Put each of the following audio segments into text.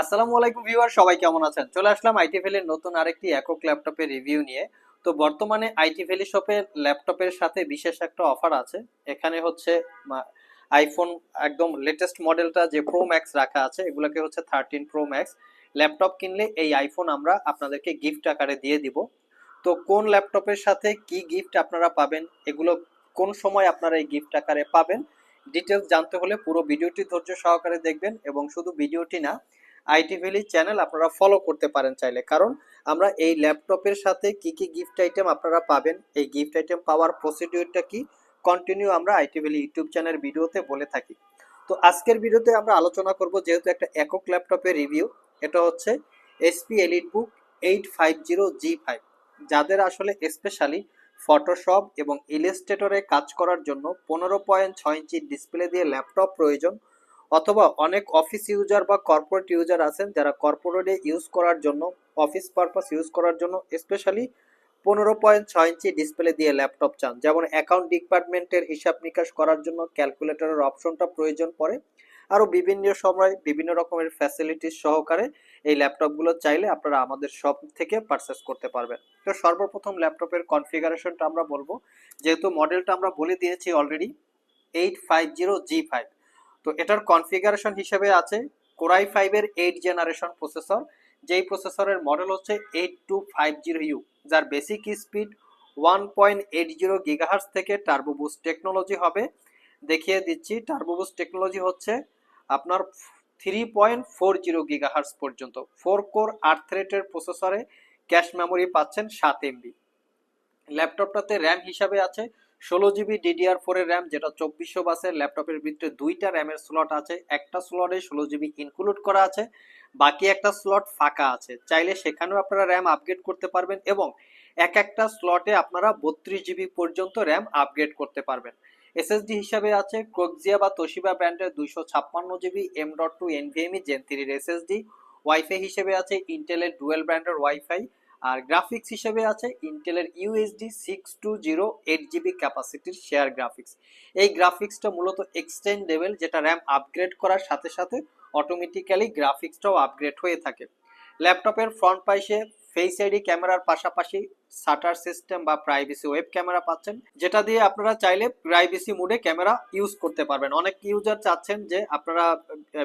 আসসালামু আলাইকুম ভিউয়ার, সবাই কেমন আছেন? চলে আসলাম আইটি ভ্যালির নতুন আরেকটি একক ল্যাপটপের রিভিউ নিয়ে। তো বর্তমানে আইটি ভ্যালি শপের ল্যাপটপের সাথে বিশেষ একটা অফার আছে। এখানে হচ্ছে আইফোন একদম লেটেস্ট মডেলটা যে প্রো ম্যাক্স রাখা আছে, এগুলোকে হচ্ছে থার্টিন প্রো ম্যাক্স ল্যাপটপ কিনলে এই আইফোন আমরা আপনাদেরকে গিফট আকারে দিয়ে দিব। তো কোন ল্যাপটপের সাথে কি গিফট আপনারা পাবেন, এগুলো কোন সময় আপনারা এই গিফট আকারে পাবেন ডিটেলস জানতে হলে পুরো ভিডিওটি ধৈর্য সহকারে দেখবেন এবং শুধু ভিডিওটি না আইটি ভ্যালি চ্যানেল আপনারা ফলো করতে পারেন চাইলে। কারণ আমরা এই ল্যাপটপের সাথে কি কি গিফট আইটেম আপনারা পাবেন, এই গিফট আইটেম পাওয়ার প্রসিডিউরটা কি কন্টিনিউ আমরা আইটি ভ্যালি ইউটিউব চ্যানেল ভিডিওতে বলে থাকি। তো আজকের ভিডিওতে আমরা আলোচনা করব যেহেতু একটা একক ল্যাপটপের রিভিউ এটা হচ্ছে HP EliteBook eight five zero G five যাদের আসলে স্পেশালি ফটোশপ এবং ইলাস্ট্রেটরে কাজ করার জন্য পনেরো পয়েন্ট ছয় ইঞ্চি ডিসপ্লে দিয়ে ল্যাপটপ প্রয়োজন অথবা অনেক অফিস ইউজার বা কর্পোরেট ইউজার আছেন যারা কর্পোরেটে ইউজ করার জন্য, অফিস পারপাস ইউজ করার জন্য স্পেশালি পনেরো পয়েন্ট ছয় ইঞ্চি ডিসপ্লে দিয়ে ল্যাপটপ চান। যেমন অ্যাকাউন্ট ডিপার্টমেন্টের হিসাব নিকাশ করার জন্য ক্যালকুলেটরের অপশনটা প্রয়োজন পড়ে। আরও বিভিন্ন সময় বিভিন্ন রকমের ফ্যাসিলিটিস সহকারে এই ল্যাপটপগুলো চাইলে আপনারা আমাদের শপ থেকে পারচেস করতে পারবেন। তো সর্বপ্রথম ল্যাপটপের কনফিগারেশনটা আমরা বলব। যেহেতু মডেলটা আমরা বলে দিয়েছি already eight five zero G five তো এটার কনফিগারেশন হিসেবে আছে কোরাই ফাইভের এইট জেনারেশন প্রসেসর যেই প্রসেসরের মডেল হচ্ছে eight two five zero U যার basic speed one point eight zero gigahertz থেকে টার্বোবুস টেকনোলজি হবে। দেখিয়ে দিচ্ছি টার্বোবুস টেকনোলজি হচ্ছে আপনার three point four zero gigahertz পর্যন্ত। ফোর কোর আট থ্রেটের প্রসেসরে ক্যাশ মেমোরি পাচ্ছেন সাত এমবি ল্যাপটপটাতে র্যাম হিসাবে আছে ষোলো জিবি ডিডিআর ফোরের র্যাম যেটা চব্বিশশো বাসের ল্যাপটপের ভিতরে দুইটা র্যামের স্লট আছে। একটা স্লটে ষোলো জিবি ইনক্লুড করা আছে, বাকি একটা স্লট ফাঁকা আছে। চাইলে সেখানেও আপনারা র্যাম আপগ্রেড করতে পারবেন এবং এক একটা স্লটে আপনারা বত্রিশ জিবি পর্যন্ত র্যাম আপগ্রেড করতে পারবেন। এসএসডি হিসাবে আছে ক্রোকজিয়া বা তোশিবা ব্র্যান্ডের দুইশো ছাপ্পান্ন GB M dot two NVMe gen থ্রির এসএসডি ওয়াইফাই হিসেবে আছে ইন্টেলের ডুয়েল ব্র্যান্ডের ওয়াইফাই আর গ্রাফিক্স হিসেবে আছে ইন্টেলের UHD six two zero eight GB ক্যাপাসিটির share graphics এই গ্রাফিক্সটা মূলত এক্সটেন্ডেবল যেটা র্যাম আপগ্রেড করার সাথে সাথে অটোমেটিক্যালি গ্রাফিক্সটাও আপগ্রেড হয়ে থাকে। ল্যাপটপের ফ্রন্ট পাইসে ফেস আইডি ক্যামেরার পাশাপাশি শাটার সিস্টেম বা প্রাইভেসি ওয়েব ক্যামেরা পাচ্ছেন, যেটা দিয়ে আপনারা চাইলে প্রাইভেসি মোডে ক্যামেরা ইউজ করতে পারবেন। অনেক ইউজার চাচ্ছেন যে আপনারা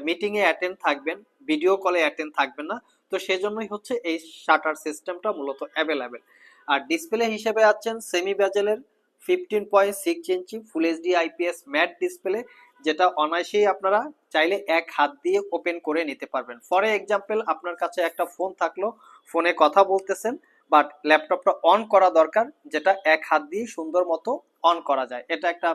মিটিংয়ে অ্যাটেন্ড থাকবেন ভিডিও কলে অ্যাটেন্ড থাকবেন না। তো সেজন্যই হচ্ছে এই শাটার সিস্টেমটা মূলত অ্যাভেলেবেল। আর ডিসপ্লে হিসেবে আছেন semi ব্যাজেলের fifteen point six inch full HD IPS matte display যেটা অনায়াসেই আপনারা চাইলে এক হাত দিয়ে ওপেন করে নিতে পারবেন। ফর এক্সাম্পল আপনার কাছে একটা ফোন থাকল ফোনে কথা বলতেছেন বাট ল্যাপটপটা অন করা দরকার, যেটা এক হাত দিয়ে সুন্দর মতো অন করা যায়। এটা একটা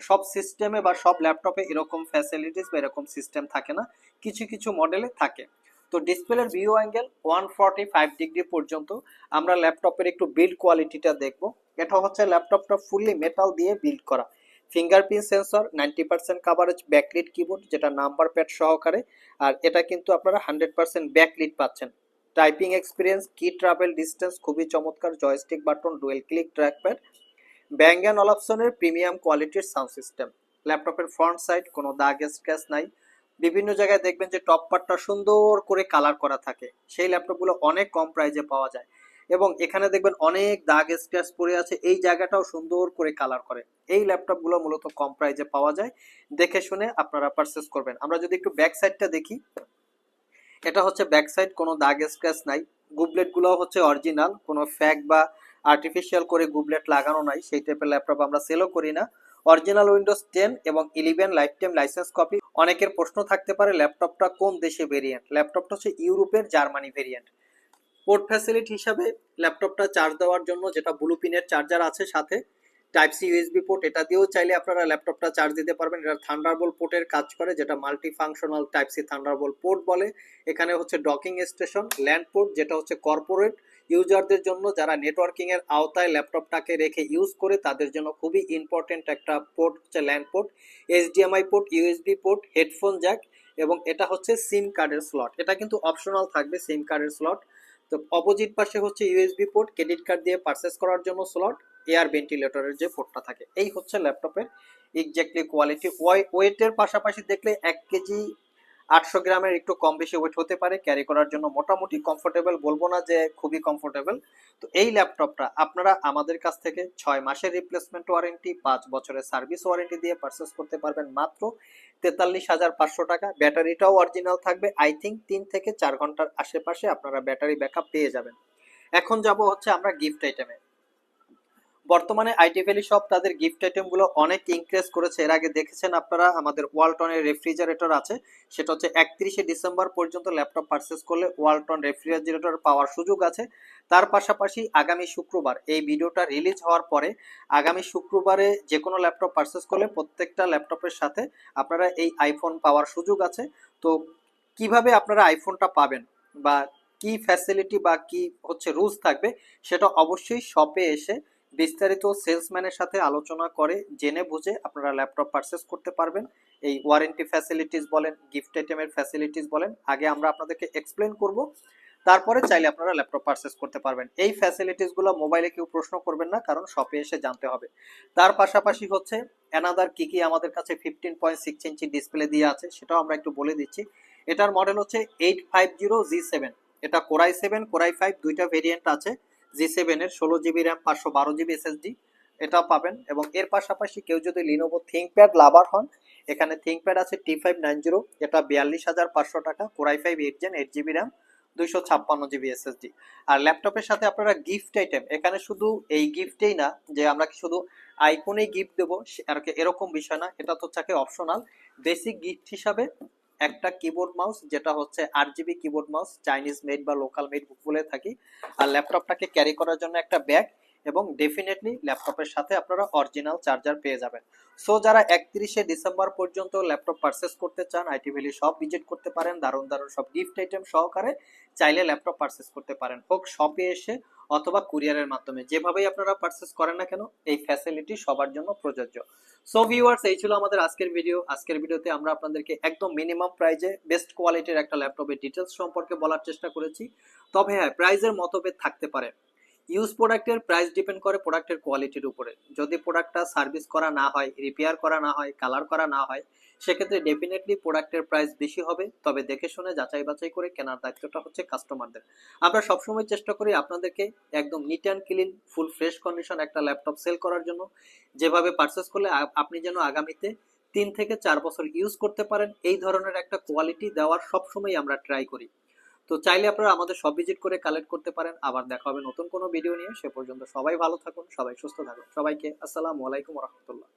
সব সিস্টেমে বা সব ল্যাপটপে এরকম ফ্যাসিলিটিস বা এরকম সিস্টেম থাকে না, কিছু কিছু মডেলে থাকে। তো ডিসপ্লের ভিউ অ্যাঙ্গেল ওয়ান ডিগ্রি পর্যন্ত। আমরা ল্যাপটপের একটু বিল্ড কোয়ালিটিটা দেখব। এটা হচ্ছে ল্যাপটপটা ফুললি মেটাল দিয়ে বিল্ড করা। Fingerprint sensor ninety percent coverage backlit keyboard যেটা নাম্বার প্যাড সহকারে। আর এটা কিন্তু আপনারা হান্ড্রেড পার্সেন্ট ব্যাকলিট পাচ্ছেন। Typing experience key travel distance খুবই চমৎকার। Joystick button dual click trackpad Bang and অলাপসনের premium কোয়ালিটির সাউন্ড সিস্টেম ল্যাপটপের ফ্রন্ট সাইড কোনো দাগ স্ক্র্যাচ নাই। বিভিন্ন জায়গায় দেখবেন যে টপ পার্টটা সুন্দর করে কালার করা থাকে। সেই ল্যাপটপগুলো অনেক কম প্রাইজে পাওয়া যায়। এবং এখানে দেখবেন অনেক দাগ স্ক্র্যাচ পড়ে আছে, এই জায়গাটাও সুন্দর করে কালার করে। এই ল্যাপটপগুলো মূলত কম প্রাইজে পাওয়া যায়। দেখে শুনে আপনারা পারচেস করবেন। আমরা যদি একটু ব্যাক সাইডটা দেখি, এটা হচ্ছে ব্যাক সাইড কোনো দাগ স্ক্র্যাচ নাই। গুবলেটগুলো হচ্ছে অরিজিনাল কোনো ফ্যাক বা আর্টিফিশিয়াল করে গুবলেট লাগানো নাই। সেই টাইপের ল্যাপটপ আমরা সেলও করি না। অরিজিনাল উইন্ডোজ টেন এবং eleven lifetime licence copy অনেকের প্রশ্ন থাকতে পারে, ল্যাপটপটা কোন দেশে ভেরিয়েন্ট ল্যাপটপটা হচ্ছে ইউরোপের জার্মানি ভেরিয়েন্ট পোর্ট ফ্যাসিলিটি হিসাবে ল্যাপটপটা চার্জ দেওয়ার জন্য যেটা ব্লু পিনের চার্জার আছে সাথে টাইপ সি ইউএসবি পোর্ট এটা দিয়েও চাইলে আপনারা ল্যাপটপটা চার্জ দিতে পারবেন। এটা থান্ডারবোল্ট পোর্টের কাজ করে, যেটা multifunctional type C Thunderbolt port বলে। এখানে হচ্ছে ডকিং স্টেশন ল্যান্ড পোর্ট যেটা হচ্ছে কর্পোরেট ইউজারদের জন্য যারা নেটওয়ার্কিং এর আওতায় ল্যাপটপটাকে রেখে ইউজ করে, তাদের জন্য খুবই ইম্পর্টেন্ট একটা পোর্ট হচ্ছে LAN port HDMI port USB port headphone jack এবং এটা হচ্ছে সিম কার্ডের স্লট এটা কিন্তু অপশনাল থাকবে সিম কার্ডের স্লট তো অপোজিট পাশে হচ্ছে ইউএসবি পোর্ট ক্রেডিট কার্ড দিয়ে পারচেস করার জন্য স্লট এয়ার ভেন্টিলেটরের যে পোর্টটা থাকে। এই হচ্ছে ল্যাপটপের এক্স্যাক্টলি কোয়ালিটি ওয়েটের পাশাপাশি দেখলে এক কেজি আটশো গ্রামের একটু কম বেশি ওয়েট হতে পারে ক্যারি করার জন্য মোটামুটি কমফোর্টেবল বলব না যে খুবই কমফোর্টেবল তো এই ল্যাপটপটা আপনারা আমাদের কাছ থেকে ছয় মাসের রিপ্লেসমেন্ট ওয়ারেন্টি পাঁচ বছরের সার্ভিস ওয়ারেন্টি দিয়ে পারচেস করতে পারবেন মাত্র তেতাল্লিশ হাজার পাঁচশো টাকা। ব্যাটারিটাও অরিজিনাল থাকবে আই থিঙ্ক তিন থেকে চার ঘণ্টার আশেপাশে আপনারা ব্যাটারি ব্যাকআপ পেয়ে যাবেন। এখন যাব হচ্ছে আমরা গিফট আইটেমে বর্তমানে আইটি ভ্যালি শপ তাদের গিফট আইটেমগুলো অনেক ইনক্রিজ করেছে। এর আগে দেখেছেন আপনারা, আমাদের ওয়ালটনের রেফ্রিজারেটর আছে। সেটা হচ্ছে একত্রিশে ডিসেম্বর পর্যন্ত ল্যাপটপ পারচেস করলে ওয়ালটন রেফ্রিজারেটর পাওয়ার সুযোগ আছে। তার পাশাপাশি আগামী শুক্রবার, এই ভিডিওটা রিলিজ হওয়ার পরে আগামী শুক্রবারে যে কোনো ল্যাপটপ পারচেস করলে প্রত্যেকটা ল্যাপটপের সাথে আপনারা এই আইফোন পাওয়ার সুযোগ আছে। তো কীভাবে আপনারা আইফোনটা পাবেন বা কি ফ্যাসিলিটি বা কি হচ্ছে রুলস থাকবে, সেটা অবশ্যই শপে এসে বিস্তারিত সেলসম্যানের সাথে আলোচনা করে জেনে বুঝে আপনারা ল্যাপটপ পারচেস করতে পারবেন। এই ওয়ারেন্টি ফ্যাসিলিটিস বলেন গিফট আইটেমের ফ্যাসিলিটিস বলেন, আগে আমরা আপনাদেরকে এক্সপ্লেন করব। তারপরে চাইলে আপনারা ল্যাপটপ পারচেস করতে পারবেন। এই ফ্যাসিলিটিসগুলো মোবাইলে কেউ প্রশ্ন করবেন না, কারণ শপে এসে জানতে হবে। তার পাশাপাশি হচ্ছে অ্যানাদার কি কি আমাদের কাছে fifteen point six inch display দিয়ে আছে, সেটাও আমরা একটু বলে দিচ্ছি। এটার মডেল হচ্ছে eight five zero G seven এটা core i seven core i five দুইটা ভেরিয়েন্ট আছে। জি সেভেন এর ষোলো জিবি র্যাম পাঁচশো বারো জিবি এসএসডি এটা পাবেন এবং এর পাশাপাশি কেউ যদি লিনোভো থিঙ্কপ্যাড লাভার হন, এখানে থিঙ্কপ্যাড আছে টি ফাইভ নাইন জিরো এটা বিয়াল্লিশ হাজার পাঁচশো টাকা core i five eight gen eight GB RAM দুইশো ছাপ্পান্ন জিবি এসএসডি আর ল্যাপটপের সাথে আপনারা গিফট আইটেম এখানে শুধু এই গিফটেই না, যে আমরা কি শুধু আইফোনেই গিফট দেবো আর এরকম বিষয় না, এটা তো থাকে অপশনাল বেসিক গিফট হিসাবে একটা কিবোর্ড মাউস যেটা হচ্ছে আট GB keyboard mouse Chinese made বা লোকাল মেড বলে থাকি। আর ল্যাপটপটাকে ক্যারি করার জন্য একটা ব্যাগ এবং ডেফিনেটলি ল্যাপটপের সাথে আপনারা অরিজিনাল চার্জার পেয়ে যাবেন। সো যারা একত্রিশে ডিসেম্বর পর্যন্ত ল্যাপটপ পারচেস করতে চান আইটি ভ্যালি সব ভিজিট করতে পারেন। দারুণ দারুণ সব গিফট আইটেম সহকারে চাইলে ল্যাপটপ পারচেস করতে পারেন। হোক শপে এসে অথবা কুরিয়ারের মাধ্যমে। যেভাবেই আপনারা পারচেস করেন না কেন, এই ফ্যাসিলিটি সবার জন্য প্রযোজ্য। সো ভিউয়ার্স এই ছিল আমাদের আজকের ভিডিও আজকের ভিডিওতে আমরা আপনাদেরকে একদম মিনিমাম প্রাইজে বেস্ট কোয়ালিটির একটা ল্যাপটপের ডিটেলস সম্পর্কে বলার চেষ্টা করেছি। তবে হ্যাঁ প্রাইজের মতভেদ থাকতে পারে। ইউজ প্রোডাক্টের প্রাইস ডিপেন্ড করে প্রোডাক্টের কোয়ালিটির উপরে। যদি প্রোডাক্টটা সার্ভিস করা না হয় রিপেয়ার করা না হয় কালার করা না হয় সেক্ষেত্রে ডেফিনেটলি প্রোডাক্টের প্রাইস বেশি হবে, তবে দেখে শুনে যাচাই বাছাই করে কেনার দায়িত্বটা হচ্ছে কাস্টমারদের আমরা সবসময় চেষ্টা করি আপনাদেরকে একদম neat and clean full fresh condition একটা ল্যাপটপ সেল করার জন্য। যেভাবে পারচেস করলে আপনি যেন আগামীতে তিন থেকে চার বছর ইউজ করতে পারেন, এই ধরনের একটা কোয়ালিটি দেওয়ার সবসময় আমরা ট্রাই করি। তো চাইলে আপনারা আমাদের সব ভিজিট করে কালেক্ট করতে পারেন। আবার দেখা হবে নতুন কোনো ভিডিও নিয়ে। সে পর্যন্ত সবাই ভালো থাকুন, সবাই সুস্থ থাকুন। সবাইকে আসসালামু আলাইকুম রহমতুল্লাহ।